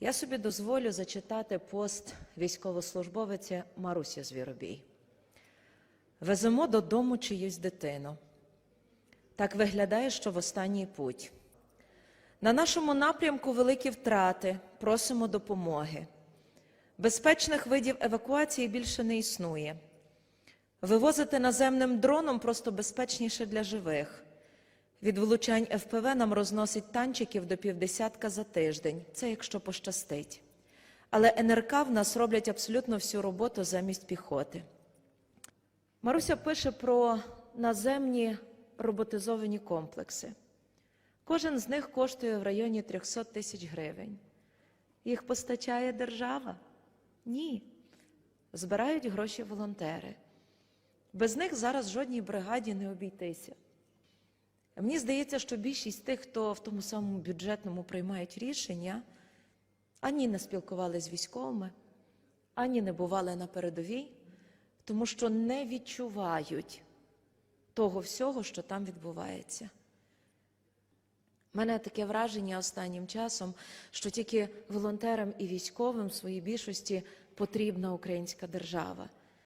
Я собі дозволю зачитати пост військовослужбовиці Марусі Звіробій. Веземо додому чиюсь дитину. Так виглядає, що в останній путь. На нашому напрямку великі втрати, просимо допомоги. Безпечних видів евакуації більше не існує. Вивозити наземним дроном просто безпечніше для живих. Від влучань ФПВ нам розносить танчиків до півдесятка за тиждень. Це якщо пощастить. Але НРК в нас роблять абсолютно всю роботу замість піхоти. Маруся пише про наземні роботизовані комплекси. Кожен з них коштує в районі 300 тисяч гривень. Їх постачає держава? Ні. Збирають гроші волонтери. Без них зараз жодній бригаді не обійтися. Мені здається, що більшість тих, хто в тому самому бюджетному приймають рішення, ані не спілкувалися з військовими, ані не бували на передовій, тому що не відчувають того всього, що там відбувається. У мене таке враження останнім часом, що тільки волонтерам і військовим в своїй більшості потрібна українська держава.